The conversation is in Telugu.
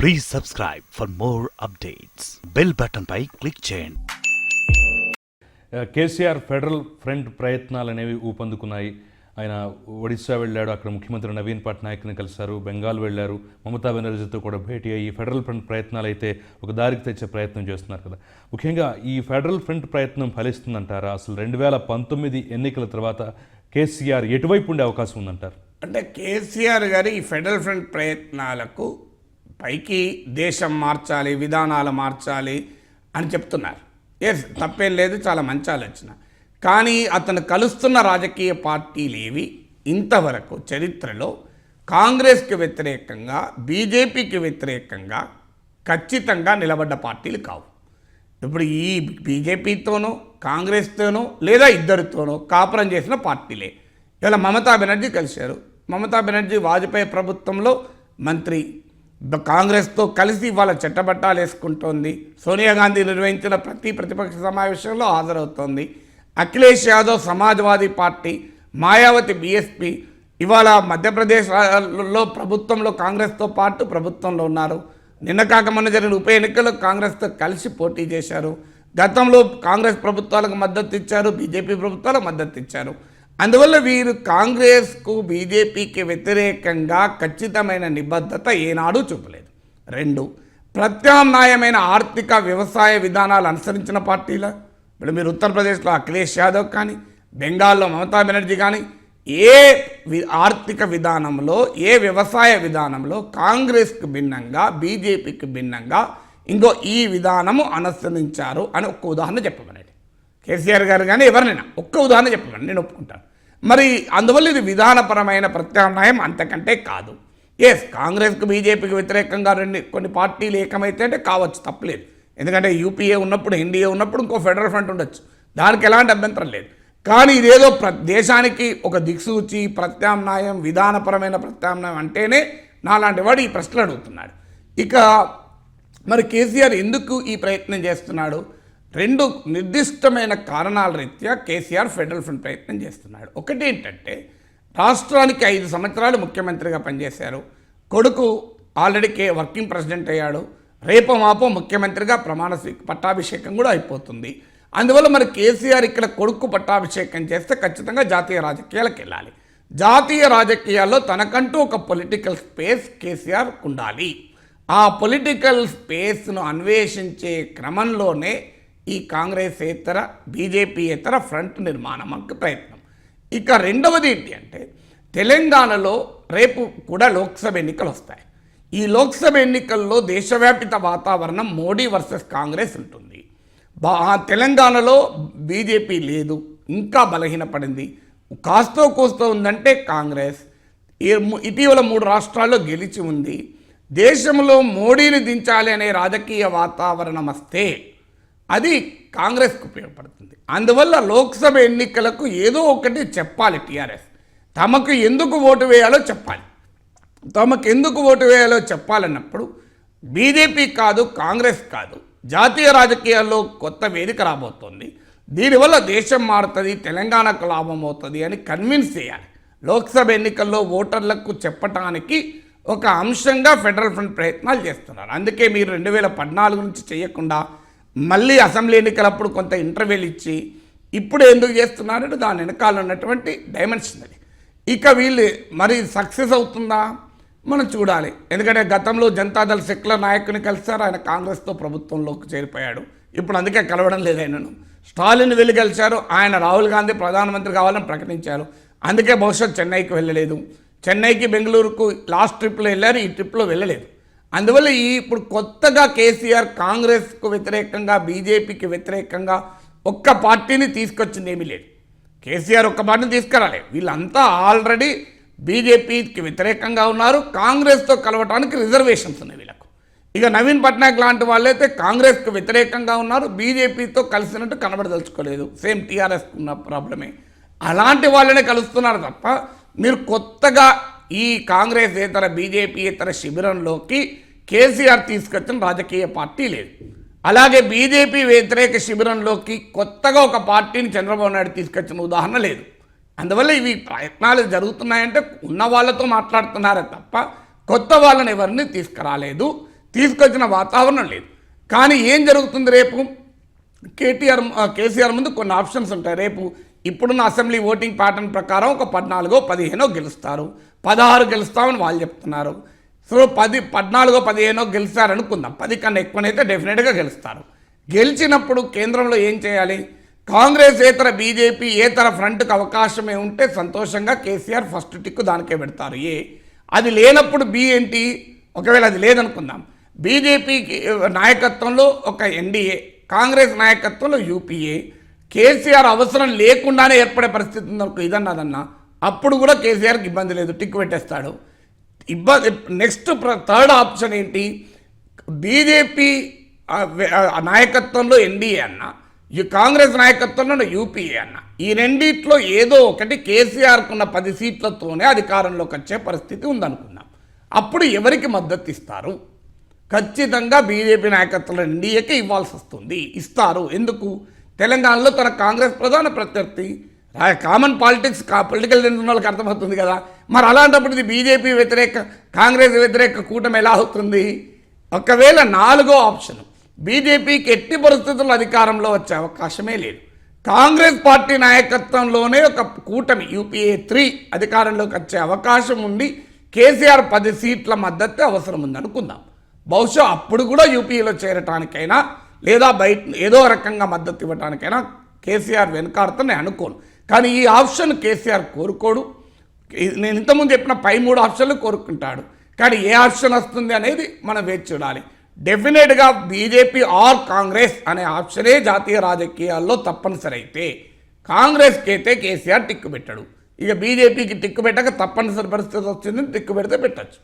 Please subscribe for more updates bell button pi click చేయండి. కేసీఆర్ ఫెడరల్ ఫ్రంట్ ప్రయత్నాలు అనేవి ఊపందుకున్నాయి. ఆయన ఒడిశా వెళ్ళాడు అక్కడ ముఖ్యమంత్రి నవీన్ పట్నాయక్ని కలిశారు బెంగాల్ వెళ్ళారు మమతా బెనర్జీతో కూడా భేటీ అయ్యి ఫెడరల్ ఫ్రంట్ ప్రయత్నాలు అయితే ఒక దారికి తెచ్చే ప్రయత్నం చేస్తున్నారు కదా. ముఖ్యంగా ఈ ఫెడరల్ ఫ్రంట్ ప్రయత్నం ఫలిస్తుందంటారా? అసలు రెండు వేల పంతొమ్మిది ఎన్నికల తర్వాత కేసీఆర్ ఎటువైపు ఉండే అవకాశం ఉందంటారు? అంటే కేసీఆర్ గారి ఈ ఫెడరల్ ఫ్రంట్ ప్రయత్నాలకు పైకి దేశం మార్చాలి విధానాలు మార్చాలి అని చెప్తున్నారు. ఎస్ తప్పేం లేదు చాలా మంచి ఆలోచన. కానీ అతను కలుస్తున్న రాజకీయ పార్టీలు ఏవి ఇంతవరకు చరిత్రలో కాంగ్రెస్కి వ్యతిరేకంగా బీజేపీకి వ్యతిరేకంగా ఖచ్చితంగా నిలబడ్డ పార్టీలు కావు. ఇప్పుడు ఈ బీజేపీతోనో కాంగ్రెస్తోనో లేదా ఇద్దరితోనో కాపురం చేసిన పార్టీలే. ఇలా మమతా బెనర్జీ కలిశారు. మమతా బెనర్జీ వాజ్పేయి ప్రభుత్వంలో మంత్రి కాంగ్రెస్తో కలిసి ఇవాళ చట్టబట్టాలు వేసుకుంటోంది. సోనియా గాంధీ నిర్వహించిన ప్రతి ప్రతిపక్ష సమావేశంలో హాజరవుతోంది. అఖిలేష్ యాదవ్ సమాజ్వాదీ పార్టీ మాయావతి బీఎస్పీ ఇవాళ మధ్యప్రదేశ్లో ప్రభుత్వంలో కాంగ్రెస్తో పాటు ప్రభుత్వంలో ఉన్నారు. నిన్న కాక మొన్న జరిగిన ఉప ఎన్నికల్లో కాంగ్రెస్తో కలిసి పోటీ చేశారు. గతంలో కాంగ్రెస్ ప్రభుత్వాలకు మద్దతు ఇచ్చారు బీజేపీ ప్రభుత్వాలకు మద్దతు ఇచ్చారు. అందువల్ల వీరు కాంగ్రెస్కు బీజేపీకి వ్యతిరేకంగా ఖచ్చితమైన నిబద్ధత ఏనాడు చూపలేదు. రెండు ప్రత్యామ్నాయమైన ఆర్థిక వ్యవసాయ విధానాలు అనుసరించిన పార్టీల? ఇప్పుడు మీరు ఉత్తరప్రదేశ్లో అఖిలేష్ యాదవ్ కానీ బెంగాల్లో మమతా బెనర్జీ కానీ ఏ ఆర్థిక విధానంలో ఏ వ్యవసాయ విధానంలో కాంగ్రెస్కు భిన్నంగా బీజేపీకి భిన్నంగా ఇంకో ఈ విధానము అనుసరించారు అని ఒక ఉదాహరణ చెప్పమనండి కేసీఆర్ గారు కానీ ఎవరినైనా ఒక్క ఉదాహరణ చెప్పమని నేను ఒప్పుకుంటాను. మరి అందువల్ల ఇది విధానపరమైన ప్రత్యామ్నాయం అంతకంటే కాదు. ఎస్ కాంగ్రెస్కు బీజేపీకి వ్యతిరేకంగా రెండు కొన్ని పార్టీలు ఏకమైతే అంటే కావచ్చు తప్పలేదు. ఎందుకంటే యూపీఏ ఉన్నప్పుడు ఎన్డీఏ ఉన్నప్పుడు ఇంకో ఫెడరల్ ఫ్రంట్ ఉండొచ్చు. దానికి ఎలాంటి అభ్యంతరం లేదు. కానీ ఇదేదో ప్ర దేశానికి ఒక దిక్సూచి ప్రత్యామ్నాయం విధానపరమైన ప్రత్యామ్నాయం అంటేనే నాలాంటి వాడు ఈ ప్రశ్నలు అడుగుతున్నాడు. ఇక మరి కేసీఆర్ ఎందుకు ఈ ప్రయత్నం చేస్తున్నాడు? రెండు నిర్దిష్టమైన కారణాల రీత్యా కేసీఆర్ ఫెడరల్ ఫ్రంట్ ప్రయత్నం చేస్తున్నాడు. ఒకటి ఏంటంటే రాష్ట్రానికి ఐదు సంవత్సరాలు ముఖ్యమంత్రిగా పనిచేశారు. కొడుకు ఆల్రెడీ కే వర్కింగ్ ప్రెసిడెంట్ అయ్యాడు. రేపో మాపో ముఖ్యమంత్రిగా ప్రమాణ స్వీ- పట్టాభిషేకం కూడా అయిపోతుంది. అందువల్ల మరి కేసీఆర్ ఇక్కడ కొడుకు పట్టాభిషేకం చేస్తే ఖచ్చితంగా జాతీయ రాజకీయాలకు వెళ్ళాలి. జాతీయ రాజకీయాల్లో తనకంటూ ఒక పొలిటికల్ స్పేస్ కేసీఆర్ ఉండాలి. ఆ పొలిటికల్ స్పేస్ను అన్వేషించే క్రమంలోనే ఈ కాంగ్రెసేతర బీజేపీయేతర ఫ్రంట్ నిర్మాణంకి ప్రయత్నం. ఇక రెండవది ఏంటి అంటే తెలంగాణలో రేపు కూడా లోక్సభ ఎన్నికలు వస్తాయి. ఈ లోక్సభ ఎన్నికల్లో దేశవ్యాపిత వాతావరణం మోడీ వర్సెస్ కాంగ్రెస్ ఉంటుంది. బా తెలంగాణలో బీజేపీ లేదు ఇంకా బలహీనపడింది కాస్తో కోస్తో ఉందంటే కాంగ్రెస్. ఈ ఇటీవల మూడు రాష్ట్రాల్లో గెలిచి ఉంది. దేశంలో మోడీని దించాలి అనే రాజకీయ వాతావరణం వస్తే అది కాంగ్రెస్కు ఉపయోగపడుతుంది. అందువల్ల లోక్సభ ఎన్నికలకు ఏదో ఒకటి చెప్పాలి టీఆర్ఎస్. తమకు ఎందుకు ఓటు వేయాలో చెప్పాలి. తమకు ఎందుకు ఓటు వేయాలో చెప్పాలన్నప్పుడు బీజేపీ కాదు కాంగ్రెస్ కాదు జాతీయ రాజకీయాల్లో కొత్త వేదిక రాబోతోంది. దీనివల్ల దేశం మారుతుంది తెలంగాణకు లాభం అవుతుంది అని కన్విన్స్ చేయాలి. లోక్సభ ఎన్నికల్లో ఓటర్లకు చెప్పటానికి ఒక అంశంగా ఫెడరల్ ఫ్రంట్ ప్రయత్నాలు చేస్తున్నారు. అందుకే మీరు రెండు వేల పద్నాలుగు నుంచి చేయకుండా మళ్ళీ అసెంబ్లీ ఎన్నికలప్పుడు కొంత ఇంటర్వ్యూలు ఇచ్చి ఇప్పుడు ఎందుకు చేస్తున్నారంటే దాని వెనకాల ఉన్నటువంటి డైమెన్షన్ అది ఇక వీళ్ళు మరి సక్సెస్ అవుతుందా? మనం చూడాలి. ఎందుకంటే గతంలో జనతాదళ సెక్యులర్ నాయకుని కలిసారు ఆయన కాంగ్రెస్తో ప్రభుత్వంలోకి చేరిపోయాడు. ఇప్పుడు అందుకే కలవడం లేదు ఆయనను. స్టాలిన్ వెళ్ళి కలిశారు. ఆయన రాహుల్ గాంధీ ప్రధానమంత్రి కావాలని ప్రకటించారు. అందుకే బహుశా చెన్నైకి వెళ్ళలేదు. చెన్నైకి బెంగళూరుకు లాస్ట్ ట్రిప్లో వెళ్ళారు. ఈ ట్రిప్లో వెళ్ళలేదు. అందువల్ల ఈ ఇప్పుడు కొత్తగా కేసీఆర్ కాంగ్రెస్కు వ్యతిరేకంగా బీజేపీకి వ్యతిరేకంగా ఒక్క పార్టీని తీసుకొచ్చింది ఏమీ లేదు. కేసీఆర్ ఒక్క పార్టీని తీసుకురాలే. వీళ్ళంతా ఆల్రెడీ బీజేపీకి వ్యతిరేకంగా ఉన్నారు. కాంగ్రెస్తో కలవటానికి రిజర్వేషన్స్ ఉన్నాయి వీళ్ళకు. ఇక నవీన్ పట్నాయక్ లాంటి వాళ్ళైతే కాంగ్రెస్కు వ్యతిరేకంగా ఉన్నారు. బీజేపీతో కలిసినట్టు కనబడదలుచుకోలేదు. సేమ్ టీఆర్ఎస్ ఉన్న ప్రాబ్లమే. అలాంటి వాళ్ళనే కలుస్తున్నారు తప్ప మీరు కొత్తగా ఈ కాంగ్రెస్ ఇతర బీజేపీ ఇతర శిబిరంలోకి కేసీఆర్ తీసుకొచ్చిన రాజకీయ పార్టీ లేదు. అలాగే బీజేపీ వ్యతిరేక శిబిరంలోకి కొత్తగా ఒక పార్టీని చంద్రబాబు నాయుడు తీసుకొచ్చిన ఉదాహరణ లేదు. అందువల్ల ఇవి ప్రయత్నాలు జరుగుతున్నాయంటే ఉన్న వాళ్ళతో మాట్లాడుతున్నారే తప్ప కొత్త వాళ్ళని ఎవరిని తీసుకురాలేదు తీసుకొచ్చిన వాతావరణం లేదు. కానీ ఏం జరుగుతుంది రేపు? కేటీఆర్ కేసీఆర్ ముందు కొన్ని ఆప్షన్స్ ఉంటాయి. రేపు ఇప్పుడున్న అసెంబ్లీ ఓటింగ్ ప్యాటర్న్ ప్రకారం ఒక పద్నాలుగో పదిహేనో గెలుస్తారు. పదహారు గెలుస్తామని వాళ్ళు చెప్తున్నారు. సో పది పద్నాలుగో పదిహేనో గెలిచారనుకుందాం పది కన్నా ఎక్కువనైతే డెఫినెట్గా గెలుస్తారు. గెలిచినప్పుడు కేంద్రంలో ఏం చేయాలి? కాంగ్రెస్ ఏతర బీజేపీ ఏతర ఫ్రంట్కి అవకాశమే ఉంటే సంతోషంగా కేసీఆర్ ఫస్ట్ టిక్కు దానికే పెడతారు. ఏ? అది లేనప్పుడు బి ఏంటి? ఒకవేళ అది లేదనుకుందాం. బీజేపీకి నాయకత్వంలో ఒక ఎన్డీఏ కాంగ్రెస్ నాయకత్వంలో యూపీఏ కేసీఆర్ అవసరం లేకుండానే ఏర్పడే పరిస్థితి ఉందనుకో ఇదన్నదన్నా అప్పుడు కూడా కేసీఆర్కి ఇబ్బంది లేదు టిక్ పెట్టేస్తాడు. ఇబ్బంది నెక్స్ట్ థర్డ్ ఆప్షన్ ఏంటి? బీజేపీ నాయకత్వంలో ఎన్డీఏ అన్న ఈ కాంగ్రెస్ నాయకత్వంలో యూపీఏ అన్న. ఈ రెండిట్లో ఏదో ఒకటి కేసీఆర్కు ఉన్న పది సీట్లతోనే అధికారంలోకి వచ్చే పరిస్థితి ఉందనుకున్నాం. అప్పుడు ఎవరికి మద్దతు ఇస్తారు? ఖచ్చితంగా బీజేపీ నాయకత్వంలో ఎన్డీఏకి ఇవ్వాల్సి వస్తుంది. ఇస్తారు. ఎందుకు? తెలంగాణలో తన కాంగ్రెస్ ప్రధాన ప్రత్యర్థి కామన్ పాలిటిక్స్ కా పొలిటికల్ ఉన్న వాళ్ళకి అర్థమవుతుంది కదా. మరి అలాంటప్పుడు ఇది బీజేపీ వ్యతిరేక కాంగ్రెస్ వ్యతిరేక కూటమి ఎలా అవుతుంది? ఒకవేళ నాలుగో ఆప్షన్ బీజేపీకి ఎట్టి పరిస్థితుల్లో అధికారంలో వచ్చే అవకాశమే లేదు. కాంగ్రెస్ పార్టీ నాయకత్వంలోనే ఒక కూటమి యూపీఏ త్రీ అధికారంలోకి వచ్చే అవకాశం ఉండి కేసీఆర్ పది సీట్ల మద్దతు అవసరం ఉంది అనుకుందాం బహుశా అప్పుడు కూడా యూపీఏలో చేరటానికైనా లేదా బయట ఏదో రకంగా మద్దతు ఇవ్వటానికైనా కేసీఆర్ వెనుకాడుతూ నేను అనుకోను. కానీ ఈ ఆప్షన్ కేసీఆర్ కోరుకోడు. నేను ఇంతకుముందు చెప్పిన పై మూడు ఆప్షన్లు కోరుకుంటాడు. కానీ ఏ ఆప్షన్ వస్తుంది అనేది మనం వేచి చూడాలి. డెఫినెట్గా బీజేపీ ఆర్ కాంగ్రెస్ అనే ఆప్షనే జాతీయ రాజకీయాల్లో తప్పనిసరి అయితే కాంగ్రెస్కి అయితే కేసీఆర్ టిక్కు పెట్టాడు. ఇక బీజేపీకి టిక్కు పెట్టక తప్పనిసరి పరిస్థితి వచ్చింది టిక్కు పెడితే పెట్టచ్చు.